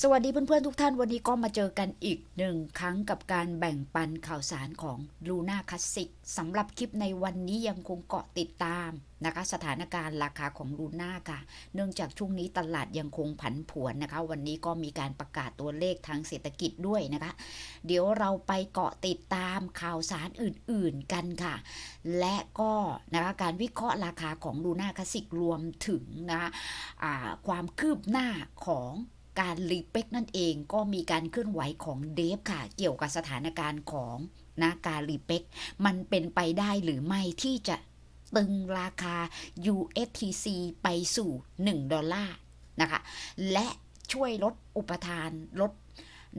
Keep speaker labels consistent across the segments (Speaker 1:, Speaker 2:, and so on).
Speaker 1: สวัสดีเพื่อนๆ ทุกท่านวันนี้ก็มาเจอกันอีกหนึ่งครั้งกับการแบ่งปันข่าวสารของ Luna Classic สำหรับคลิปในวันนี้ยังคงเกาะติดตามนะคะสถานการณ์ราคาของ Luna ค่ะ เนื่องจากช่วงนี้ตลาดยังคงผันผวนนะคะ วันนี้ก็มีการประกาศตัวเลขทางเศรษฐกิจด้วยนะคะ เดี๋ยวเราไปเกาะติดตามข่าวสารอื่นๆกันค่ะ และก็นะคะการวิเคราะห์ราคาของ Luna Classic รวมถึงนะคะความคืบหน้าของ การรีเป็กนั่นเองก็มีการเคลื่อนไหวของเดฟค่ะ เกี่ยวกับสถานการณ์ของนะการรีเป็กมันเป็นไปได้หรือไม่ที่จะตึงราคา USTC ไปสู่ 1 ดอลลาร์นะคะ และช่วยลดอุปทานลด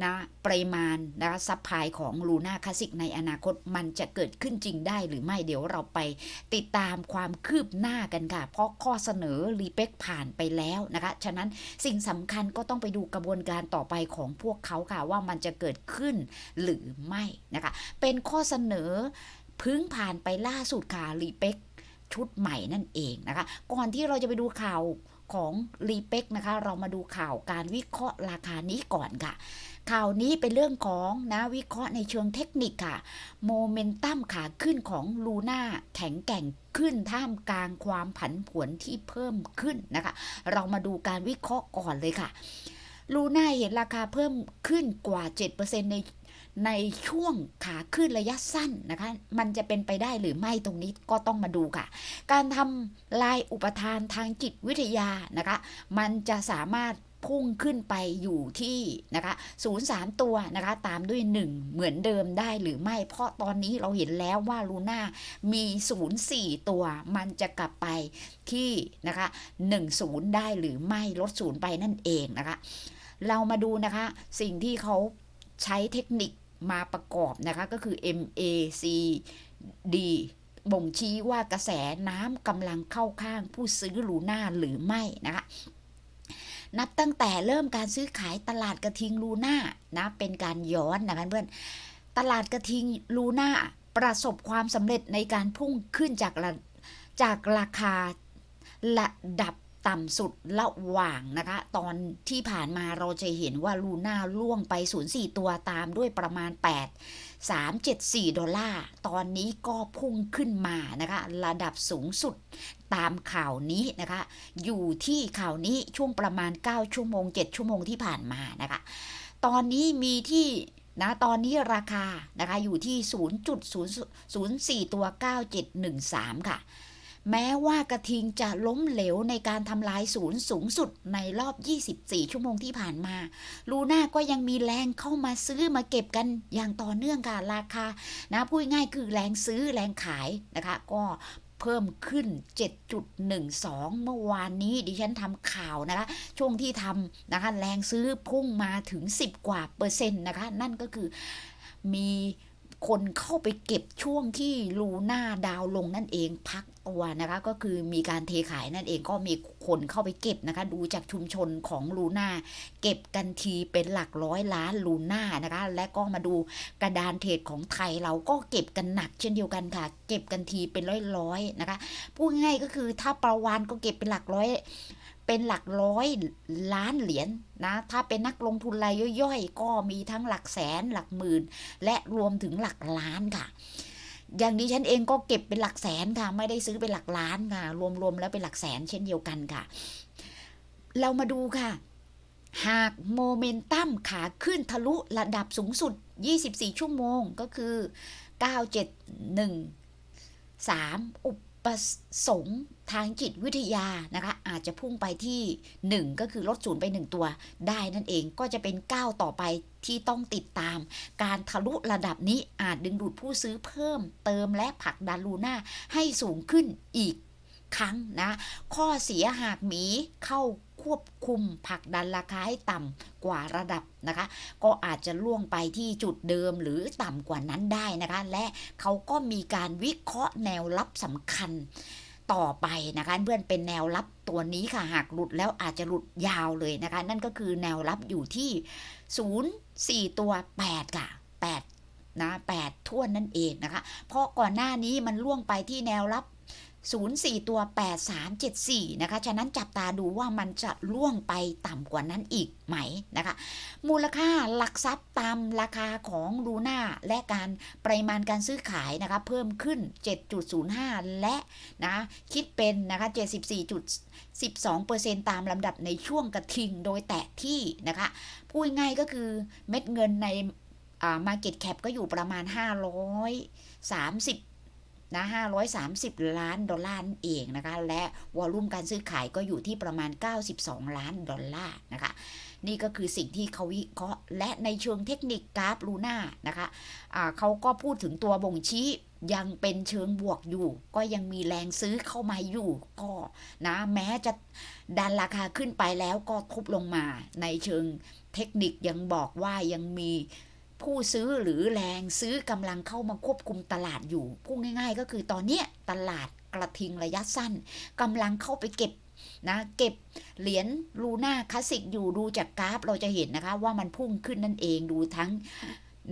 Speaker 1: นะปริมาณนะคะซัพพลายของลูน่าคลาสสิกในอนาคตมันจะเกิดขึ้นจริงได้หรือไม่เดี๋ยวเราไปติดตามความคืบหน้ากันค่ะ เพราะข้อเสนอรีเป็กผ่านไปแล้วนะคะ ฉะนั้นสิ่งสำคัญก็ต้องไปดูกระบวนการต่อไปของพวกเขาค่ะ ว่ามันจะเกิดขึ้นหรือไม่นะคะ เป็นข้อเสนอพึ่งผ่านไปล่าสุดค่ะรีเป็กชุดใหม่นั่นเองนะคะ ก่อนที่เราจะไปดูข่าวของรีเป็กนะคะ เรามาดูข่าวการวิเคราะห์ราคานี้ก่อนค่ะ ข่าวนี้เป็นเรื่องของนะวิเคราะห์ในเชิงเทคนิคค่ะ โมเมนตัมขาขึ้นของลูน่าแข็งแกร่งขึ้นท่ามกลางความผันผวนที่เพิ่มขึ้นนะคะ เรามาดูการวิเคราะห์ก่อนเลยค่ะ ลูน่าเห็นราคาเพิ่มขึ้นกว่า 7%ในในช่วงขาขึ้นระยะสั้นนะคะ มันจะเป็นไปได้หรือไม่ตรงนี้ก็ต้องมาดูค่ะ การทำลายอุปทานทางจิตวิทยานะคะ มันจะสามารถ พุ่งขึ้นไปอยู่ที่นะคะ03ตัวนะคะตามด้วย 1 เหมือนเดิมได้หรือไม่ เพราะตอนนี้เราเห็นแล้วว่าลูน่ามี04ตัว มันจะกลับไปที่นะคะ10ได้หรือไม่ลดศูนย์ไปนั่นเองนะคะ เรามาดูนะคะสิ่งที่เขาใช้เทคนิคมาประกอบนะคะก็คือ MACD บ่งชี้ว่ากระแสน้ำกำลังเข้าข้างผู้ซื้อลูน่าหรือไม่นะคะ นับตั้งแต่เริ่มการซื้อขายตลาดกระทิงลูน่านะเป็นการย้อนนะเพื่อนตลาดกระทิงลูน่าประสบความสำเร็จในการพุ่งขึ้นจากจากราคาระดับต่ำสุดระหว่างนะคะ ตอนที่ผ่านมาเราจะเห็นว่าลูน่าล่วงไป 0.4 ตัวตามด้วยประมาณ 8 374 ดอลลาร์ ตอนนี้ก็พุ่งขึ้นมานะคะ ระดับสูงสุดตามข่าวนี้นะคะ อยู่ที่ข่าวนี้ช่วงประมาณ 9 ชั่วโมง 7 ชั่วโมงที่ผ่านมานะคะ ตอนนี้มีที่นะตอนนี้ราคานะคะอยู่ที่ 0.004ตัว 9713 ค่ะ แม้ว่ากระทิงจะล้มเหลวในการทำลายศูนย์สูงสุดในรอบ 24 ชั่วโมงที่ผ่านมา ลูน่าก็ยังมีแรงเข้ามาซื้อมาเก็บกันอย่างต่อเนื่องค่ะราคา นะพูดง่ายคือแรงซื้อแรงขายนะคะ ก็เพิ่มขึ้น 7.12 เมื่อวานนี้ดิฉันทำข่าวนะคะ ช่วงที่ทำนะคะ แรงซื้อพุ่งมาถึง 10 กว่าเปอร์เซ็นต์นะคะ นั่นก็คือมี คนเข้าไปเก็บช่วงที่ลูน่าดาวลงนั่นเองพักตัวนะคะก็คือมีการเทขายนั่นเองก็มีคนเข้าไปเก็บนะคะ ดูจากชุมชนของลูน่าเก็บกันทีเป็นหลักร้อยล้านลูน่านะคะ และก็มาดูกระดานเทรดของไทยเราก็เก็บกันหนัก เช่นเดียวกันค่ะ เก็บกันทีเป็นร้อยๆนะคะพูดง่ายก็คือถ้าประวานก็เก็บเป็นหลักร้อย เป็นหลักร้อยล้านเหรียญนะถ้าเป็นนักลงทุนรายย่อยๆ ก็มีทั้งหลักแสนหลักหมื่น และรวมถึงหลักล้านค่ะ อย่างดิฉันเองก็เก็บเป็นหลักแสนค่ะ ไม่ได้ซื้อเป็นหลักล้านค่ะ รวมๆแล้วเป็นหลักแสนเช่นเดียวกันค่ะ เรามาดูค่ะ หากโมเมนตัมขาขึ้นทะลุระดับสูงสุด 24 ชั่วโมงก็คือ 971 3 อุปสงค์ ทางจิตวิทยานะคะอาจจะพุ่งไปที่ 1 ก็คือลดศูนย์ไป 1 ตัว ได้นั่นเองก็จะเป็นก้าวต่อไปที่ต้องติดตาม การทะลุระดับนี้อาจดึงดูดผู้ซื้อเพิ่ม เติมและผลักดันลูน่าให้สูงขึ้นอีกครั้งนะ ข้อเสียหากหมีเข้าควบคุมผลักดันราคาให้ต่ำกว่าระดับนะคะ ก็อาจจะล่วงไปที่จุดเดิมหรือต่ำกว่านั้นได้นะคะ และเขาก็มีการวิเคราะห์แนวรับสำคัญ ต่อไปนะคะเพื่อนเป็นแนวรับตัวนี้ค่ะหากหลุดแล้วอาจจะหลุดยาวเลยนะคะ นั่นก็คือแนวรับอยู่ที่ 0 4 ตัว 8 ค่ะ 8นะ8ท่วนนั่นเองนะคะ เพราะก่อนหน้านี้มันล่วงไปที่แนวรับ 04 ตัว 8374 นะคะ ฉะนั้นจับตาดูว่ามันจะล่วงไปต่ำกว่านั้นอีกไหมนะคะ มูลค่าหลักทรัพย์ตามราคาของลูน่าและการปริมาณการซื้อขายนะคะ เพิ่มขึ้น 7.05 และนะคิดเป็นนะคะ 74.12%ตามลำดับในช่วงกระทิงโดยแตะที่นะคะพูดง่ายก็คือเม็ดเงินในอ่า market cap ก็อยู่ประมาณ 530 นะ530 ล้านดอลลาร์นั่นเองนะคะ และวอลุ่มการซื้อขายก็อยู่ที่ประมาณ 92 ล้านดอลลาร์นะคะ นี่ก็คือสิ่งที่เขาวิเคราะห์และในเชิงเทคนิคกราฟลูน่านะคะอ่าเขาก็พูดถึงตัวบ่งชี้ยังเป็นเชิงบวกอยู่ ก็ยังมีแรงซื้อเข้ามาอยู่ ก็นะแม้จะดันราคาขึ้นไปแล้วก็ทุบลงมาในเชิงเทคนิคยังบอกว่ายังมี ผู้ซื้อหรือแรงซื้อกำลังเข้ามาควบคุมตลาดอยู่พูดง่าย ๆ ก็คือตอนเนี้ตลาดกระทิงระยะสั้นกำลังเข้าไปเก็บนะเก็บเหรียญลูน่าคลาสสิกอยู่ดูจากกราฟเราจะเห็นนะคะว่ามันพุ่งขึ้นนั่นเองดูทั้ง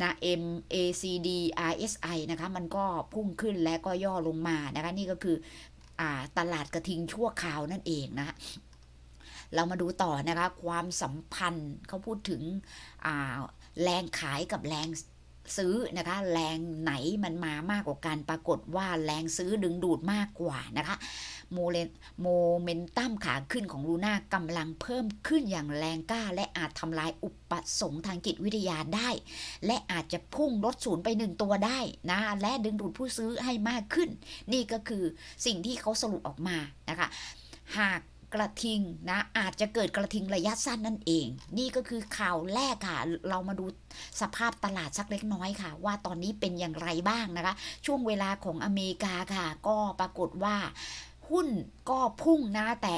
Speaker 1: นะ M A C D R S I นะคะมันก็พุ่งขึ้นและก็ย่อลงมานะคะนี่ก็คืออตลาดกระทิงชั่วคราวนั่นเองนะคะเรามาดูต่อนะคะความสัมพันธ์เขาพูดถึงอ่า แรงขายกับแรงซื้อนะคะแรงไหนมันมามากกว่ากันปรากฏว่าแรงซื้อดึงดูดมากกว่านะคะโมเลโมเมนตัมขาขึ้นของลูน่ากำลังเพิ่มขึ้นอย่างแรงกล้า และอาจทำลายอุปสงค์ทางจิตวิทยาได้ และอาจจะพุ่งลดศูนย์ไปหนึ่งตัวได้นะ และดึงดูดผู้ซื้อให้มากขึ้น นี่ก็คือสิ่งที่เขาสรุปออกมานะคะ หาก กระทิงนะอาจจะเกิดกระทิงระยะสั้นนั่นเอง นี่ก็คือข่าวแรกค่ะ เรามาดูสภาพตลาดสักเล็กน้อยค่ะ ว่าตอนนี้เป็นอย่างไรบ้างนะคะ ช่วงเวลาของอเมริกาค่ะ ก็ปรากฏว่าหุ้นก็พุ่งนะแต่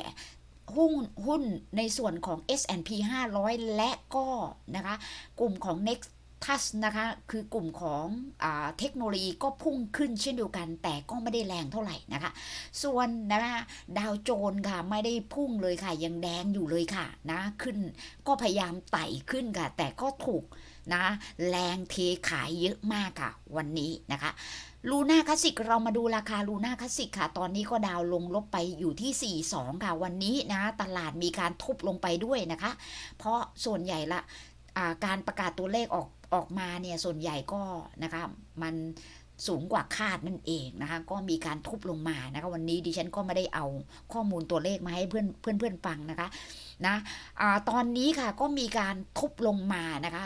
Speaker 1: หุ้นหุ้นในส่วนของ S&P 500 และก็นะคะกลุ่มของ Next ทัสนะคะ คือกลุ่มของอเทคโนโลยีก็พุ่งขึ้นเช่นเดียวกัน แต่ก็ไม่ได้แรงเท่าไหร่นะคะ ส่วนนะคะดาวโจนส์ค่ะไม่ได้พุ่งเลยค่ะ ยังแดงอยู่เลยค่ะนะขึ้นก็พยายามไต่ขึ้นค่ะ แต่ก็ถูกนะแรงเทขายเยอะมากค่ะ วันนี้นะคะลูน่าคลาสสิกเรามาดูราคาลูน่าคลาสสิกค่ะ ตอนนี้ก็ดาวลงลบไปอยู่ที่ 42 ค่ะ วันนี้นะ ตลาดมีการทุบลงไปด้วยนะคะ เพราะส่วนใหญ่ละ การประกาศตัวเลขออกออกมาเนี่ยส่วนใหญ่ก็นะคะมันสูงกว่าคาดนั่นเองนะคะก็มีการทุบลงมานะคะวันนี้ดิฉันก็ไม่ได้เอาข้อมูลตัวเลขมาให้เพื่อนเพื่อนเพื่อนฟังนะคะนะอะตอนนี้ค่ะก็มีการทุบลงมานะคะ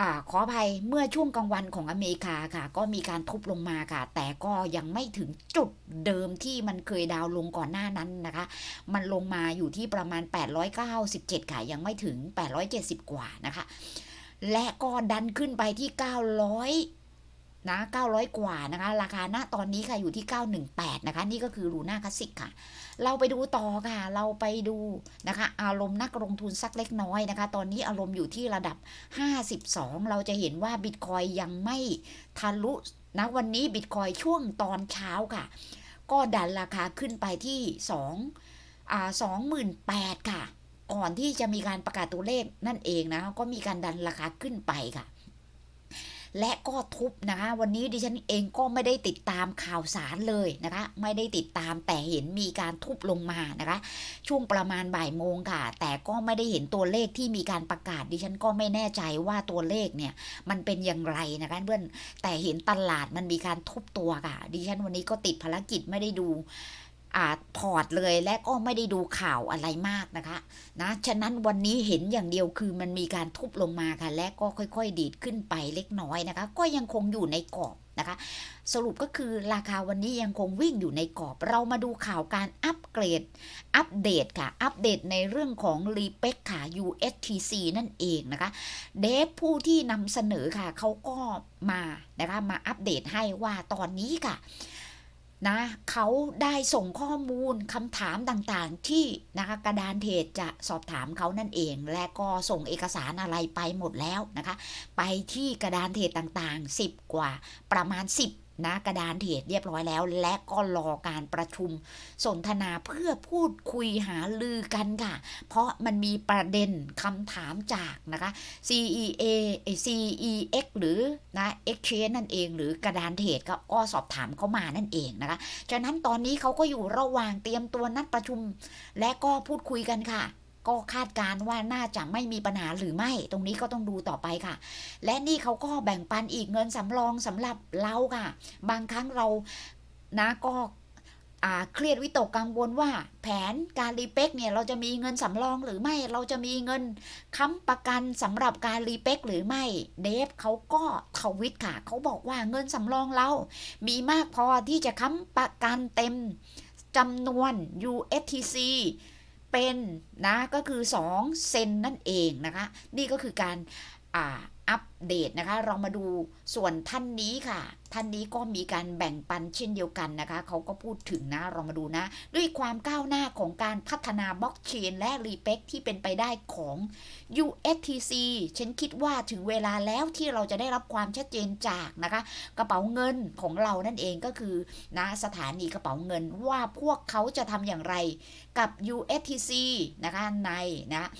Speaker 1: อขออภัยเมื่อช่วงกลางวันของอเมริกาค่ะ ก็มีการทุบลงมาค่ะ แต่ก็ยังไม่ถึงจุดเดิมที่มันเคยดาวลงก่อนหน้านั้นนะคะ มันลงมาอยู่ที่ประมาณ 897ค่ะยังไม่ถึง 870 กว่านะคะ และก็ดันขึ้นไปที่ 900 นะ900 กว่านะคะ ราคาณตอนนี้ค่ะอยู่ที่ 918 นะคะ นี่ก็คือลูน่าคลาสสิกค่ะ เราไปดูต่อค่ะ เราไปดูนะคะ อารมณ์นักลงทุนสักเล็กน้อยนะคะ ตอนนี้อารมณ์อยู่ที่ระดับ 52 เราจะเห็นว่าบิตคอยยังไม่ทะลุนะวันนี้บิตคอยช่วงตอนเช้าค่ะ ก็ดันราคาขึ้นไปที่2อ่า28,000 ค่ะ ก่อนที่จะมีการประกาศตัวเลขนั่นเองนะ ก็มีการดันราคาขึ้นไปค่ะ และก็ทุบนะคะวันนี้ดิฉันเองก็ไม่ได้ติดตามข่าวสารเลยนะคะ ไม่ได้ติดตามแต่เห็นมีการทุบลงมานะคะ ช่วงประมาณบ่ายโมงค่ะ แต่ก็ไม่ได้เห็นตัวเลขที่มีการประกาศ ดิฉันก็ไม่แน่ใจว่าตัวเลขเนี่ยมันเป็นอย่างไรนะคะเพื่อนแต่เห็นตลาดมันมีการทุบตัวค่ะ ดิฉันวันนี้ก็ติดภารกิจไม่ได้ดู พอร์ตเลยและก็ไม่ได้ดูข่าวอะไรมากนะคะนะฉะนั้นวันนี้เห็นอย่างเดียวคือมันมีการทุบลงมาค่ะ และก็ค่อยๆ ดีดขึ้นไปเล็กน้อยนะคะ ก็ยังคงอยู่ในกรอบนะคะ สรุปก็คือราคาวันนี้ยังคงวิ่งอยู่ในกรอบ เรามาดูข่าวการอัปเกรด อัปเดตค่ะ อัปเดตในเรื่องของ r e p e c ค่ะ USTC นั่นเองนะคะ เดฟผู้ที่นำเสนอค่ะเขาก็มานะคะมาอัปเดตให้ว่าตอนนี้ค่ะ นะเขาได้ส่งข้อมูลคำถามต่างๆ ที่นะคะกระดานเทศจะสอบถามเขานั่นเอง และก็ส่งเอกสารอะไรไปหมดแล้วนะคะ ไปที่กระดานเทรดต่างๆ 10 กว่าประมาณ 10 นะกระดานเทรดเรียบร้อยแล้ว และก็รอการประชุมสนทนาเพื่อพูดคุยหาลือกันค่ะ เพราะมันมีประเด็นคำถามจากนะคะ CEA CEX หรือนะ Exchange นั่นเองหรือกระดานเทรดก็อ้อสอบถามเข้ามานั่นเองนะคะ ฉะนั้นตอนนี้เขาก็อยู่ระหว่างเตรียมตัวนัดประชุม และก็พูดคุยกันค่ะ ก็คาดการณ์ว่าน่าจะไม่มีปัญหาหรือไม่ ตรงนี้ก็ต้องดูต่อไปค่ะ และนี่เขาก็แบ่งปันอีกเงินสำรองสำหรับเราค่ะ บางครั้งเรานะก็เครียดวิตกกังวลว่า แผนการรีเป๊กเนี่ยเราจะมีเงินสำรองหรือไม่เราจะมีเงินค้ำประกันสำหรับการรีเป๊กหรือไม่เดฟเขาก็ทวิตค่ะเขาบอกว่าเงินสำรองเรา มีมากพอที่จะค้ำประกันเต็มจำนวน USTC เป็นนะก็คือ 2 เซนนั่นเองนะคะ นี่ก็คือการ อัปเดตนะคะ เรามาดูส่วนท่านนี้ค่ะ ท่านนี้ก็มีการแบ่งปันเช่นเดียวกันนะคะ เขาก็พูดถึงนะ เรามาดูนะ ด้วยความก้าวหน้าของการพัฒนาบล็อกเชนและรีเ e กที่เป็นไปได้ของ USTC ฉันคิดว่าถึงเวลาแล้วที่เราจะได้รับความชัดเจนจากนะคะ กระเป๋าเงินของเรานั่นเองก็คือนะสถานีกระเป๋าเงินว่าพวกเขาจะทำอย่างไรกับ USTC นะคะในนะ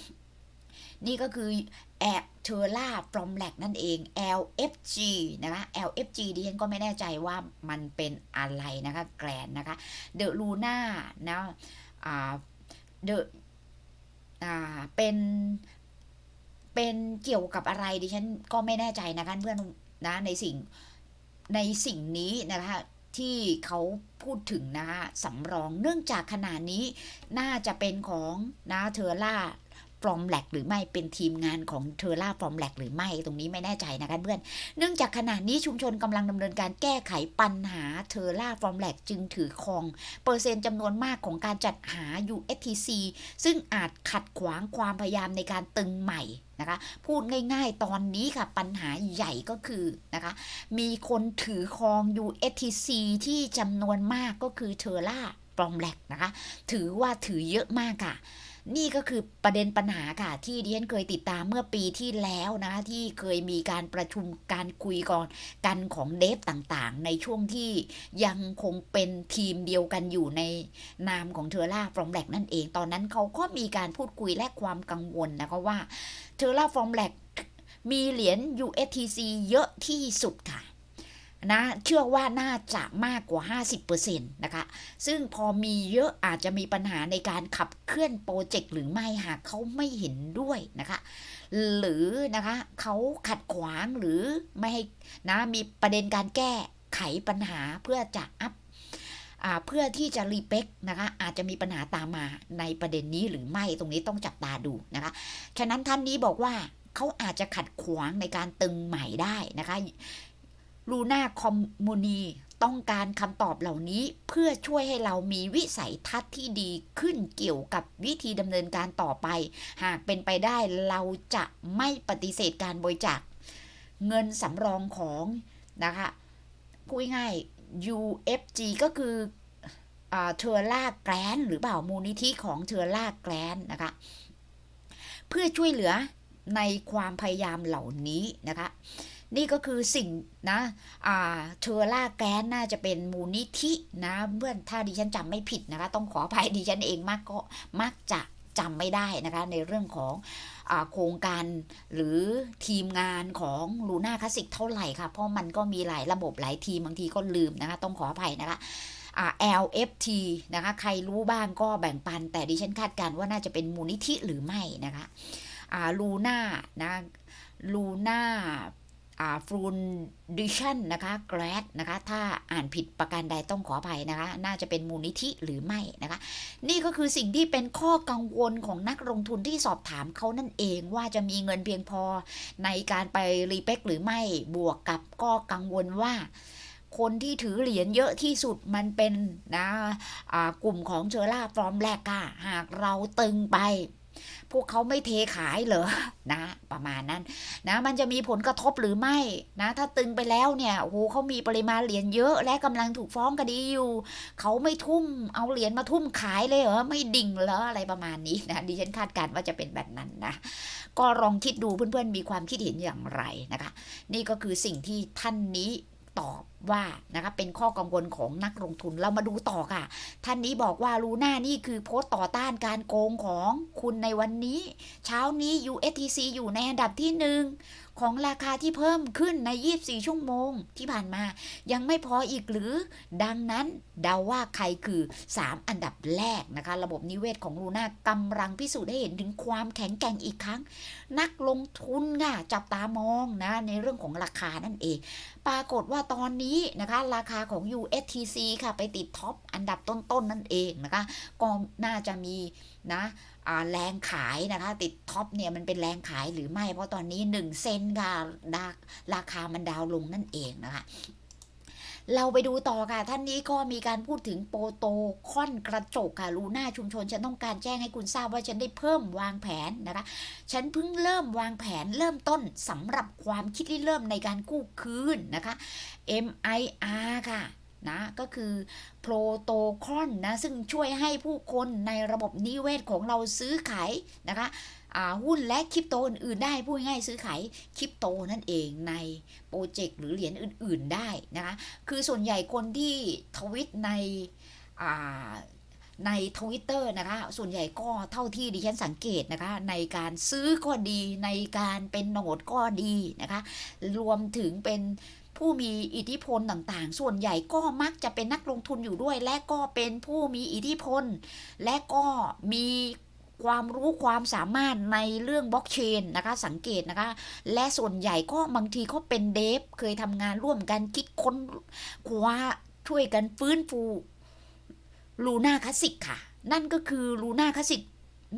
Speaker 1: นี่ก็คือแอเทอร่าฟรอมแลกนั่นเอง LFG นะคะ LFG ดิฉันก็ไม่แน่ใจว่ามันเป็นอะไรนะคะ แกรนนะคะเดอะลูน่านะอ่าเดอะอ่าเป็นเป็นเกี่ยวกับอะไรดิฉันก็ไม่แน่ใจนะคะเพื่อนนะในสิ่งในสิ่งนี้นะคะที่เขาพูดถึงนะคะสำรองเนื่องจากขนาดนี้น่าจะเป็นของนะเทอร่า ฟอร์มแลกหรือไม่เป็นทีมงานของเทอร่าฟอร์มแลกหรือไม่ตรงนี้ไม่แน่ใจนะคะเพื่อน เนื่องจากขณะนี้ชุมชนกำลังดำเนินการแก้ไขปัญหาเทอร่าฟอร์มแลกจึงถือครอง เปอร์เซ็นต์จำนวนมากของการจัดหา USTC ซึ่งอาจขัดขวางความพยายามในการตึงใหม่นะคะพูดง่ายๆตอนนี้ค่ะปัญหาใหญ่ก็คือนะคะมีคนถือครอง USTC ที่จำนวนมากก็คือเทอร่าฟอร์มแลกนะคะถือว่าถือเยอะมากค่ะ นี่ก็คือประเด็นปัญหาค่ะ ที่ดิฉันเคยติดตามเมื่อปีที่แล้วนะที่เคยมีการประชุมการคุยก่อนกันของเดฟต่างๆ ในช่วงที่ยังคงเป็นทีมเดียวกันอยู่ในนามของเทอร่าฟรอมแลกนั่นเอง ตอนนั้นเขาก็มีการพูดคุยและความกังวลนะคะว่าเทอร่าฟรอมแลกมีเหรียญ USTC เยอะที่สุดค่ะ นะเชื่อว่าน่าจะมากกว่า 50%นะคะ ซึ่งพอมีเยอะอาจจะมีปัญหาในการขับเคลื่อนโปรเจกต์หรือไม่หากเขาไม่เห็นด้วยนะคะ หรือนะคะเขาขัดขวางหรือไม่ให้นะมีประเด็นการแก้ไขปัญหาเพื่อจะอัพอ่าเพื่อที่จะรีเป๊กนะคะอาจจะมีปัญหาตามมาในประเด็นนี้หรือไม่ตรงนี้ต้องจับตาดูนะคะ ฉะนั้นท่านนี้บอกว่าเขาอาจจะขัดขวางในการตึงใหม่ได้นะคะ ลูน่าคอมมูนีต้องการคำตอบเหล่านี้เพื่อช่วยให้เรามีวิสัยทัศน์ที่ดีขึ้นเกี่ยวกับวิธีดำเนินการต่อไป หากเป็นไปได้เราจะไม่ปฏิเสธการบริจาคเงินสำรองของนะคะพูดง่ายๆ UFG ก็คือเทอร่าแกรนหรือเปล่ามูลนิธิของเทอร่าแกรนนะคะ เพื่อช่วยเหลือในความพยายามเหล่านี้นะคะ นี่ก็คือสิ่งนะอ่าเทอร่าแกนน่าจะเป็นมูลนิธินะเพื่อนถ้าดิฉันจำไม่ผิดนะคะ ต้องขออภัยดิฉันเองมากก็มักจะจำไม่ได้นะคะ ในเรื่องของอโครงการหรือทีมงานของลูน่าคลาสสิกเท่าไหร่ค่ะ เพราะมันก็มีหลายระบบหลายทีมบางทีก็ลืมนะคะ ต้องขออภัยนะคะอ่า LFT นะคะ ใครรู้บ้างก็แบ่งปัน แต่ดิฉันคาดการณ์ว่าน่าจะเป็นมูลนิธิหรือไม่นะคะอ่าลูน่านะลูน่า ฟรูนดิชันนะคะแกรดนะคะ ถ้าอ่านผิดประการใดต้องขออภัยนะคะ น่าจะเป็นมูลนิธิหรือไม่นะคะ นี่ก็คือสิ่งที่เป็นข้อกังวลของนักลงทุนที่สอบถามเขานั่นเองว่าจะมีเงินเพียงพอในการไปรีเป๊กหรือไม่บวกกับก็กังวลว่าคนที่ถือเหรียญเยอะที่สุดมันเป็นนะอ่ากลุ่มของเชอร่าฟอร์มแรกค่ะหากเราตึงไป พวกเขาไม่เทขายเหรอนะ ประมาณนั้นนะมันจะมีผลกระทบหรือไม่นะถ้าตึงไปแล้วเนี่ยโอ้โหเขามีปริมาณเหรียญเยอะ และกำลังถูกฟ้องคดีอยู่เขาไม่ทุ่มเอาเหรียญมาทุ่มขายเลยเหรอไม่ดิ่งเหรออะไรประมาณนี้นะดิฉันคาดการณ์ว่าจะเป็นแบบนั้นนะก็ลองคิดดูเพื่อนๆมีความคิดเห็นอย่างไรนะคะ นี่ก็คือสิ่งที่ท่านนี้ ตอบว่านะคะเป็นข้อกังวลของนักลงทุนเรามาดูต่อค่ะ ท่านนี้บอกว่าลูน่านี่คือโพสต์ต่อต้านการโกงของคุณในวันนี้ เช้านี้ USTC อยู่ในอันดับที่หนึ่ง ของราคาที่เพิ่มขึ้นใน 24 ชั่วโมงที่ผ่านมา ยังไม่พออีกหรือ ดังนั้นเดาว่าใครคือ 3 อันดับแรกนะคะ ระบบนิเวศของลูน่ากำลังพิสูจน์ให้เห็นถึงความแข็งแกร่งอีกครั้ง นักลงทุนค่ะจับตามองนะในเรื่องของราคานั่นเอง ปรากฏว่าตอนนี้นะคะราคาของ USTC ค่ะไปติดท็อปอันดับต้นๆนนั่นเองนะคะก็น่าจะมีนะ แรงขายนะคะ ติดท็อปเนี่ยมันเป็นแรงขายหรือไม่เพราะตอนนี้ 1 เซนค่ะดาราคามันดาวลงนั่นเองนะคะเราไปดูต่อค่ะ ท่านนี้ก็มีการพูดถึงโปโตค่อนกระจกค่ะลูน่าชุมชน ฉันต้องการแจ้งให้คุณทราบว่าฉันได้เพิ่มวางแผนนะคะ ฉันเพิ่งเริ่มวางแผนเริ่มต้นสำหรับความคิดที่เริ่มในการกู้คืนนะคะ MIR ค่ะ นะก็คือโปรโตคอลนะซึ่งช่วยให้ผู้คนในระบบนิเวศของเราซื้อขายนะคะหุ้นและคริปโตอื่นๆได้พูดง่ายซื้อขายคริปโตนั่นเองในโปรเจกต์หรือเหรียญอื่นๆได้นะคะคือส่วนใหญ่คนที่ทวิตในในทวิตเตอร์นะคะ ส่วนใหญ่ก็เท่าที่ดิฉันสังเกตนะคะ ในการซื้อก็ดีในการเป็นโหนดก็ดีนะคะ รวมถึงเป็น ผู้มีอิทธิพลต่างๆ ส่วนใหญ่ก็มักจะเป็นนักลงทุนอยู่ด้วย และก็เป็นผู้มีอิทธิพล และก็มีความรู้ความสามารถในเรื่องบล็อกเชนนะคะ สังเกตนะคะ และส่วนใหญ่ก็บางทีก็เป็นเดฟ เคยทำงานร่วมกันคิดค้นคว้าช่วยกันฟื้นฟูลูน่าคลาสสิกค่ะ นั่นก็คือลูน่าคลาสสิก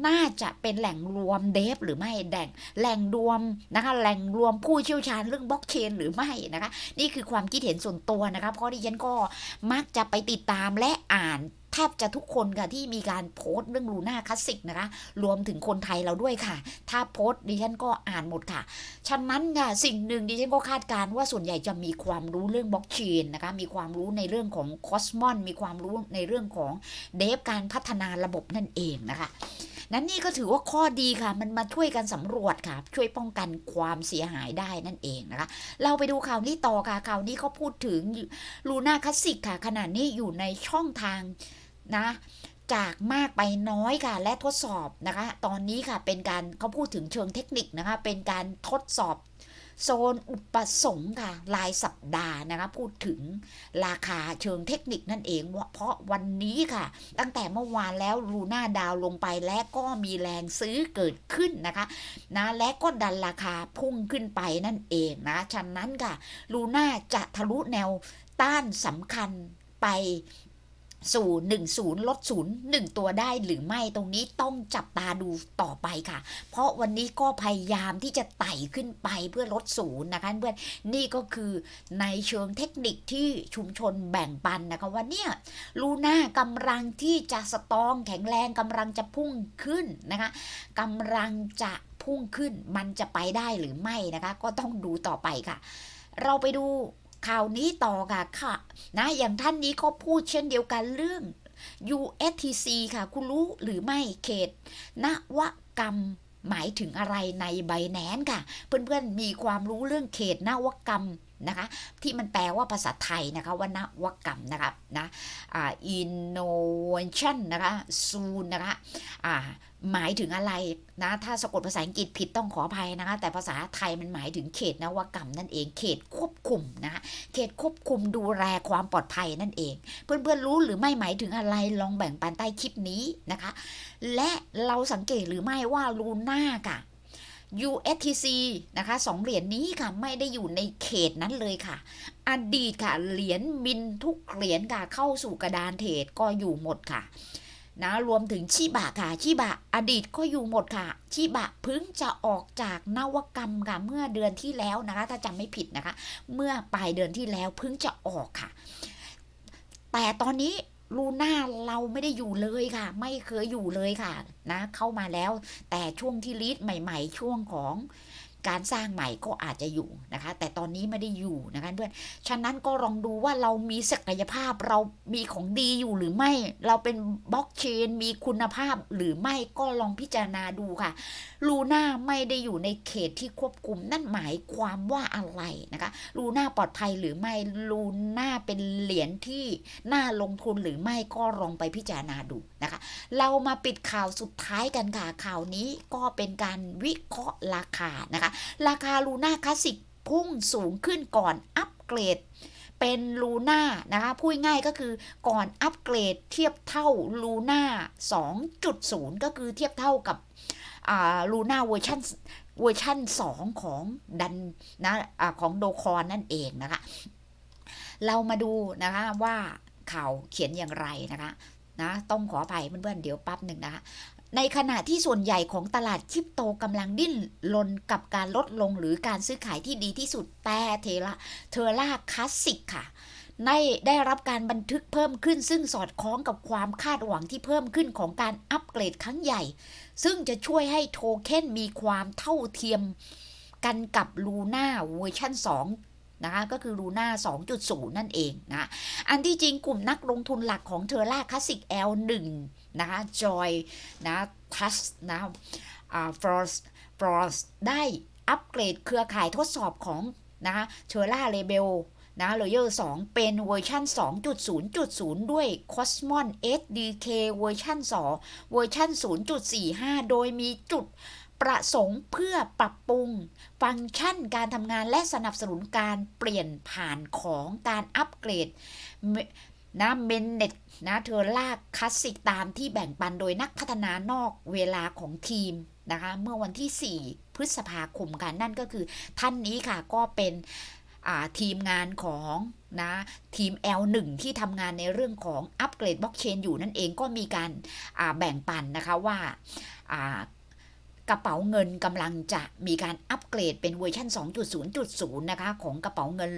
Speaker 1: น่าจะเป็นแหล่งรวมเดฟหรือไม่แหล่งแหล่งรวมนะคะแหล่งรวมผู้เชี่ยวชาญเรื่องบล็อกเชนหรือไม่นะคะ นี่คือความคิดเห็นส่วนตัวนะคะเพราะดิฉันก็มักจะไปติดตามและอ่านแทบจะทุกคนค่ะที่มีการโพสต์เรื่องลูน่าคลาสสิกนะคะ รวมถึงคนไทยเราด้วยค่ะ ถ้าโพสต์ดิฉันก็อ่านหมดค่ะ ฉะนั้นค่ะสิ่งหนึ่งดิฉันก็คาดการณ์ว่าส่วนใหญ่จะมีความรู้เรื่องบล็อกเชนนะคะมีความรู้ในเรื่องของคอสมอนมีความรู้ในเรื่องของเดฟการพัฒนาระบบนั่นเองนะคะ นั้นนี่ก็ถือว่าข้อดีค่ะ มันมาช่วยกันสำรวจค่ะ ช่วยป้องกันความเสียหายได้นั่นเองนะคะ เราไปดูข่าวนี้ต่อค่ะข่าวนี้เขาพูดถึงลูน่าคลาสสิกค่ะ ขณะนี้อยู่ในช่องทางนะจากมากไปน้อยค่ะ และทดสอบนะคะ ตอนนี้ค่ะเป็นการเขาพูดถึงเชิงเทคนิคนะคะ เป็นการทดสอบ โซนอุปสงค์ค่ะรายสัปดาห์นะคะพูดถึงราคาเชิงเทคนิคนั่นเอง เพราะวันนี้ค่ะ ตั้งแต่เมื่อวานแล้วลูน่าดาวลงไปและก็มีแรงซื้อเกิดขึ้นนะคะนะและก็ดันราคาพุ่งขึ้นไปนั่นเองนะฉะนั้นค่ะลูน่าจะทะลุแนวต้านสำคัญไป สู่10ลดศูนย์หนึ่งตัวได้หรือไม่ตรงนี้ต้องจับตาดูต่อไปค่ะ เพราะวันนี้ก็พยายามที่จะไต่ขึ้นไปเพื่อลดศูนย์นะคะเพื่อนนี่ก็คือในเชิงเทคนิคที่ชุมชนแบ่งปันนะคะว่าเนี่ยลูน่ากำลังที่จะสตองแข็งแรงกำลังจะพุ่งขึ้นนะคะกำลังจะพุ่งขึ้นมันจะไปได้หรือไม่นะคะ ก็ต้องดูต่อไปค่ะ เราไปดู ข่าวนี้ต่อค่ะค่ะ นะอย่างท่านนี้ก็พูดเช่นเดียวกันเรื่อง USTC ค่ะ คุณรู้หรือไม่เขตนวกรรมหมายถึงอะไรในใบแนนค่ะ เพื่อนๆมีความรู้เรื่องเขตนวกรรม นะคะ ที่มันแปลว่าภาษาไทยนะคะว่านวกรรมนะครับนะอ่า innovation นะคะ soon นะคะอ่าหมายถึงอะไรนะถ้าสะกดภาษาอังกฤษผิดต้องขออภัยนะคะแต่ภาษาไทยมันหมายถึงเขตนวกรรมนั่นเองเขตควบคุมนะะเขตควบคุมดูแลความปลอดภัยนั่นเอง เพื่อนๆรู้หรือไม่หมายถึงอะไรลองแบ่งปันใต้คลิปนี้นะคะ และเราสังเกตหรือไม่ว่าลูน่าค่ะ USTC นะคะสองเหรียญนี้ค่ะไม่ได้อยู่ในเขตนั้นเลยค่ะ อดีตค่ะเหรียญมินทุกเหรียญค่ะเข้าสู่กระดานเทรดก็อยู่หมดค่ะนะรวมถึงชิบะค่ะชิบะอดีตก็อยู่หมดค่ะชิบะเพิ่งจะออกจากนวกรรมค่ะเมื่อเดือนที่แล้วนะคะ ถ้าจำไม่ผิดนะคะ เมื่อปลายเดือนที่แล้วเพิ่งจะออกค่ะ แต่ตอนนี้ ลูน่าเราไม่ได้อยู่เลยค่ะ ไม่เคยอยู่เลยค่ะนะ เข้ามาแล้ว แต่ช่วงที่ลีดใหม่ ๆ ช่วงของ การสร้างใหม่ก็อาจจะอยู่นะคะ แต่ตอนนี้ไม่ได้อยู่นะคะเพื่อนฉะนั้นก็ลองดูว่าเรามีศักยภาพเรามีของดีอยู่หรือไม่ เราเป็นบล็อกเชนมีคุณภาพหรือไม่ก็ลองพิจารณาดูค่ะลูน่าไม่ได้อยู่ในเขตที่ควบคุมนั่นหมายความว่าอะไรนะคะลูน่าปลอดภัยหรือไม่ลูน่าเป็นเหรียญที่น่าลงทุนหรือไม่ก็ลองไปพิจารณาดูนะคะ เรามาปิดข่าวสุดท้ายกันค่ะข่าวนี้ก็เป็นการวิเคราะห์ราคานะคะราคาลูน่าคลาสสิกพุ่งสูงขึ้นก่อนอัปเกรด เป็นลูน่านะคะพูดง่ายก็คือก่อนอัปเกรดเทียบเท่าลูน่า2.0 ก็คือเทียบเท่ากับลูน่าเวอร์ชันเวอร์ชัน2 ของดันนะอาของโดคอนนั่นเองนะคะ เรามาดูนะคะว่าข่าวเขียนอย่างไรนะคะ นะต้องขออภัยเพื่อนๆเดี๋ยวปั๊บหนึ่งนะคะในขณะที่ส่วนใหญ่ของตลาดคริปโตกำลังดิ้นรนกับการลดลงหรือการซื้อขายที่ดีที่สุดแต่เทระเทอร่าคลาสสิกค่ะได้ได้รับการบันทึกเพิ่มขึ้น ซึ่งสอดคล้องกับความคาดหวังที่เพิ่มขึ้นของการอัปเกรดครั้งใหญ่ ซึ่งจะช่วยให้โทเค็นมีความเท่าเทียมกันกับลูน่าเวอร์ชัน2 นะคะก็คือลูน่า2.0 นั่นเองนะอันที่จริงกลุ่มนักลงทุนหลักของเทอร่าคลาสสิก L1 นะคะจอยนะทัสนะฟรอสฟรอสได้อัปเกรดเครือข่ายทดสอบของนะคะเทอร่าเลเบลนะเลเยอร์2เป็นเวอร์ชัน2.0.0 ด้วย Cosmos SDK เวอร์ชัน2เวอร์ชัน0.45 โดยมีจุด ประสงค์เพื่อปรับปรุง ฟังก์ชันการทำงานและสนับสนุนการเปลี่ยนผ่านของการอัปเกรดนะเมนเน็ตนะเทอร่าคลาสสิกตามที่แบ่งปันโดยนักพัฒนานอกเวลาของทีมนะคะเมื่อวันที่ 4 พฤษภาคมกันนั่นก็คือท่านนี้ค่ะก็เป็นทีมงานของนะทีม L1 ที่ทำงานในเรื่องของอัปเกรดบล็อกเชนอยู่นั่นเองก็มีการแบ่งปันนะคะว่า กระเป๋าเงินกำลังจะมีการอัปเกรดเป็นเวอร์ชัน2.0.0 นะคะ ของกระเป๋าเงิน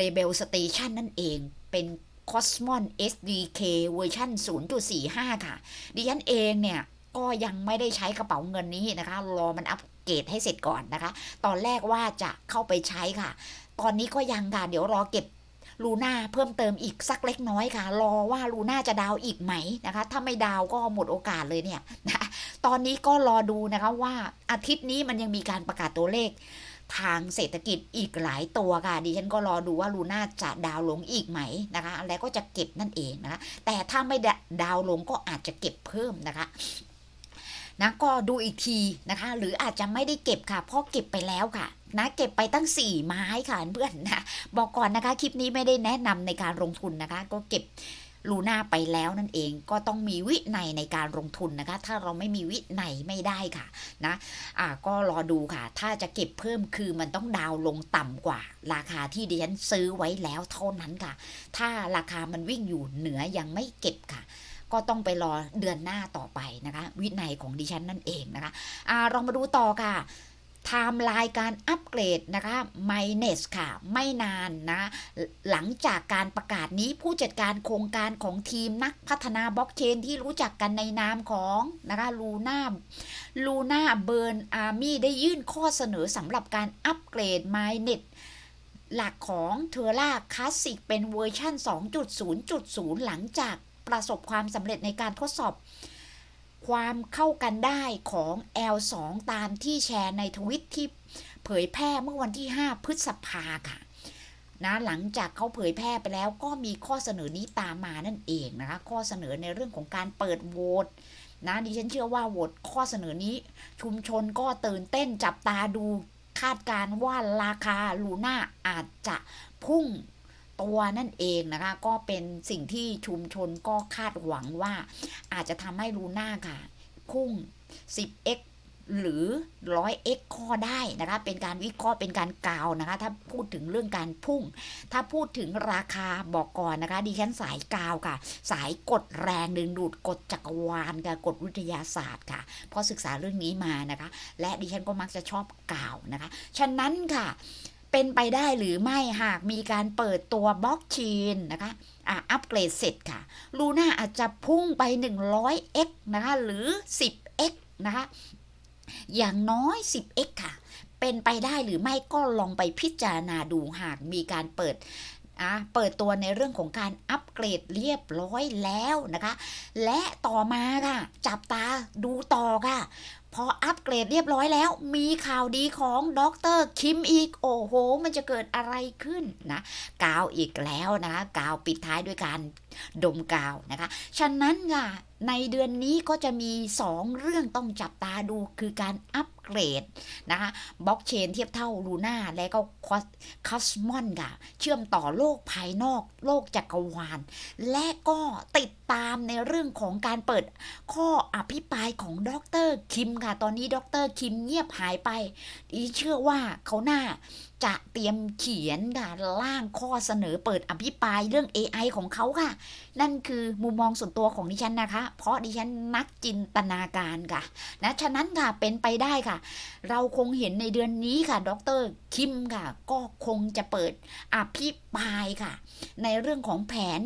Speaker 1: Label Station นั่นเองเป็น Cosmos SDK เวอร์ชัน0.45 ค่ะ ดิฉันเองเนี่ย ก็ยังไม่ได้ใช้กระเป๋าเงินนี้นะคะ รอมันอัปเกรดให้เสร็จก่อนนะคะ ตอนแรกว่าจะเข้าไปใช้ค่ะ ตอนนี้ก็ยังค่ะ เดี๋ยวรอเก็บ ลูน่าเพิ่มเติมอีกสักเล็กน้อยค่ะ รอว่าลูน่าจะดาวอีกไหมนะคะ ถ้าไม่ดาวก็หมดโอกาสเลยเนี่ยนะตอนนี้ก็รอดูนะคะว่าอาทิตย์นี้มันยังมีการประกาศตัวเลขทางเศรษฐกิจอีกหลายตัวค่ะดิฉันก็รอดูว่าลูน่าจะดาวลงอีกไหมนะคะ แล้วก็จะเก็บนั่นเองนะคะ แต่ถ้าไม่ดาวลงก็อาจจะเก็บเพิ่มนะคะนะก็ดูอีกทีนะคะ หรืออาจจะไม่ได้เก็บค่ะ เพราะเก็บไปแล้วค่ะ นะ เก็บไปตั้ง 4 ไม้ค่ะเพื่อนนะ บอกก่อนนะคะ คลิปนี้ไม่ได้แนะนำในการลงทุนนะคะ ก็เก็บลูน่าไปแล้วนั่นเองก็ต้องมีวินัยในการลงทุนนะคะ ถ้าเราไม่มีวินัยไม่ได้ค่ะนะอ่าก็รอดูค่ะ ถ้าจะเก็บเพิ่มคือมันต้องดาวลงต่ำกว่า ราคาที่ดิฉันซื้อไว้แล้วเท่านั้นค่ะ ถ้าราคามันวิ่งอยู่เหนือยังไม่เก็บค่ะ ก็ต้องไปรอเดือนหน้าต่อไปนะคะ วินัยของดิฉันนั่นเองนะคะอ่าลองมาดูต่อค่ะ ไทม์ไลน์การอัปเกรดนะคะ m y n e s ค่ะ ไม่นานนะ หลังจากการประกาศนี้ผู้จัดการโครงการของทีมนักพัฒนาบล็อกเชนที่รู้จักกันในนามของนะคะลูน่าลูน่าเบิร์นอาร์มี่ได้ยื่นข้อเสนอสำหรับการอัปเกรด m y n e t หลักของเทอร่าคลาสสิกเป็นเวอร์ชัน2.0.0 หลังจากประสบความสำเร็จในการทดสอบ ความเข้ากันได้ของ L2 ตามที่แชร์ในทวิตที่เผยแพร่เมื่อวันที่ 5 พฤษภาค่ะนะหลังจากเขาเผยแพร่ไปแล้วก็มีข้อเสนอนี้ตามมานั่นเองนะคะข้อเสนอในเรื่องของการเปิดโหวตนะดิฉันเชื่อว่าโหวตข้อเสนอนี้ ชุมชนก็ตื่นเต้นจับตาดูคาดการว่าราคาลูน่าอาจจะพุ่ง ตัวนั่นเองนะคะ ก็เป็นสิ่งที่ชุมชนก็คาดหวังว่า อาจจะทำให้ลูน่าค่ะพุ่ง 10x หรือ 100x ข้อได้นะคะ เป็นการวิเคราะห์เป็นการกล่าวนะคะ ถ้าพูดถึงเรื่องการพุ่ง ถ้าพูดถึงราคาบอกก่อนนะคะ ดิฉันสายกาวค่ะ สายกดแรงดึงดูดกดจักรวาลกับกดวิทยาศาสตร์ค่ะ เพราะศึกษาเรื่องนี้มานะคะ และดิฉันก็มักจะชอบกล่าวนะคะ ฉะนั้นค่ะ เป็นไปได้หรือไม่หากมีการเปิดตัวบล็อกเชนนะคะอะอัปเกรดเสร็จค่ะลูน่าอาจจะพุ่งไป 100x นะคะหรือ 10x นะคะอย่างน้อย 10x ค่ะ เป็นไปได้หรือไม่ก็ลองไปพิจารณาดูหากมีการเปิดอะเปิดตัวในเรื่องของการอัปเกรดเรียบร้อยแล้วนะคะ และต่อมาค่ะ จับตาดูต่อค่ะ พออัปเกรดเรียบร้อยแล้ว มีข่าวดีของดรคิมอีก โอ้โห มันจะเกิดอะไรขึ้นนะกาวอีกแล้วนะกาวปิดท้ายด้วยการดมกาวนะคะ ฉะนั้นค่ะในเดือนนี้ก็จะมี 2 เรื่องต้องจับตาดูคือการอัป เกรดนะคะบล็อกเชนเทียบเท่าลูน่าและก็คัสมอนค่ะ เชื่อมต่อโลกภายนอกโลกจักรวาล และก็ติดตามในเรื่องของการเปิดข้ออภิปรายของดรคิมค่ะ ตอนนี้ดรคิมเงียบหายไปดิเชื่อว่าเขาหน่าจะเตรียมเขียนค่ะร่างข้อเสนอเปิดอภิปรายเรื่อง AI ของเขาค่ะ นั่นคือมุมมองส่วนตัวของดิฉันนะคะ เพราะดิฉันนักจินตนาการค่ะ นะฉะนั้นค่ะเป็นไปได้ค่ะ เราคงเห็นในเดือนนี้ค่ะ ดรคิมค่ะ ก็คงจะเปิดอภิปรายค่ะ ในเรื่องของแผน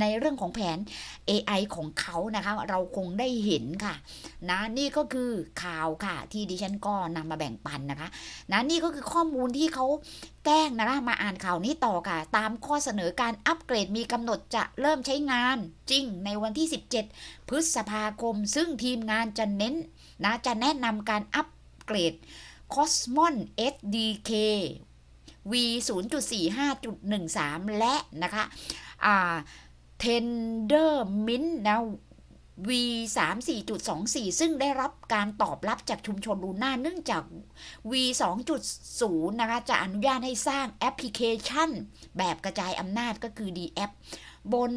Speaker 1: ในเรื่องของแผน AI ของเขานะคะ เราคงได้เห็นค่ะ นะนี่ก็คือข่าวค่ะ ที่ดิฉันก็นำมาแบ่งปันนะคะ นะนี่ก็คือข้อมูลที่เขา แกล้งนะคะมาอ่านข่าวนี้ต่อค่ะ ตามข้อเสนอการอัปเกรดมีกำหนดจะเริ่มใช้งานจริงในวันที่ 17 พฤษภาคม ซึ่งทีมงานจะเน้นนะจะแนะนำการอัปเกรด Cosmon SDK V 0.45.13 และนะคะ อ่า Tender Mint นะ V 3 4.24 ซึ่งได้รับการตอบรับจากชุมชนลูน่าเนื่องจาก V 2.0 นะคะ จะอนุญาตให้สร้างแอปพลิเคชัน แบบกระจายอำนาจก็คือ DApp บน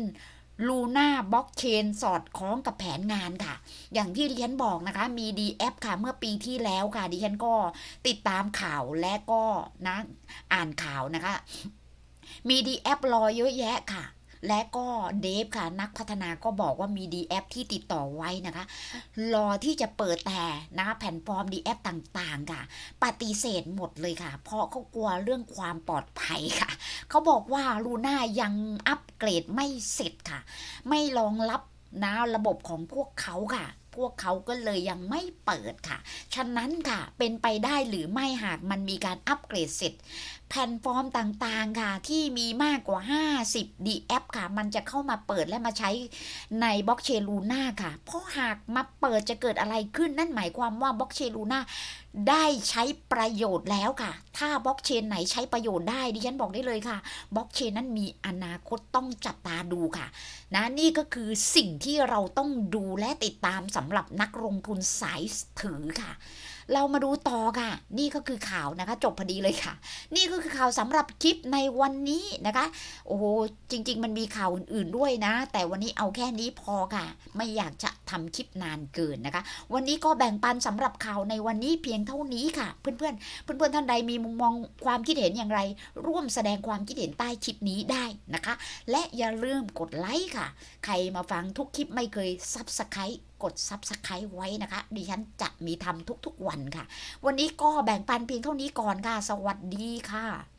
Speaker 1: ลูน่าบล็อกเชนสอดคล้องกับแผนงานค่ะ อย่างที่ดิฉันบอกนะคะ มี DApp ค่ะ เมื่อปีที่แล้วค่ะ ดิฉันก็ติดตามข่าวและก็นะอ่านข่าวนะคะ มี DApp รอเยอะแยะค่ะ และก็เดฟค่ะนักพัฒนาก็บอกว่ามี d แอปที่ติดต่อไว้นะคะ รอที่จะเปิดแต่นะคะแผ่นฟอร์ม d แอปต่างๆ ค่ะ ปฏิเสธหมดเลยค่ะ เพราะเขากลัวเรื่องความปลอดภัยค่ะ เขาบอกว่าลูน่ายังอัปเกรดไม่เสร็จค่ะ ไม่รองรับนะระบบของพวกเขาค่ะพวกเขาก็เลยยังไม่เปิดค่ะ ฉะนั้นค่ะ เป็นไปได้หรือไม่หากมันมีการอัปเกรดเสร็จ แพลตฟอร์มต่างๆค่ะ ที่มีมากกว่า 50 d แอปค่ะ มันจะเข้ามาเปิดและมาใช้ในบล็อกเชนลูน่าค่ะ เพราะหากมาเปิดจะเกิดอะไรขึ้นนั่นหมายความว่าบล็อกเชนลูน่าได้ใช้ประโยชน์แล้วค่ะ ถ้าบล็อกเชนไหนใช้ประโยชน์ได้ดิฉันบอกได้เลยค่ะบล็อกเชนนั้นมีอนาคตต้องจับตาดูค่ะนะนี่ก็คือสิ่งที่เราต้องดูและติดตามสำหรับนักลงทุนสายถือค่ะ เรามาดูต่อค่ะ นี่ก็คือข่าวนะคะ จบพอดีเลยค่ะ นี่ก็คือข่าวสำหรับคลิปในวันนี้นะคะ โอ้โหจริง ๆ มันมีข่าวอื่นๆด้วยนะ แต่วันนี้เอาแค่นี้พอค่ะ ไม่อยากจะทำคลิปนานเกินนะคะ วันนี้ก็แบ่งปันสำหรับข่าวในวันนี้เพียงเท่านี้ค่ะ เพื่อนๆเพื่อนๆท่านใดมีมุมมองความคิดเห็นอย่างไร ร่วมแสดงความคิดเห็นใต้คลิปนี้ได้นะคะ และอย่าลืมกดไลค์ค่ะ ใครมาฟังทุกคลิปไม่เคยซับสไครต์กดซับสไครต์ไว้นะคะ ดิฉันจะมีทำทุกๆวันค่ะ วันนี้ก็แบ่งปันเพียงเท่านี้ก่อนค่ะ สวัสดีค่ะ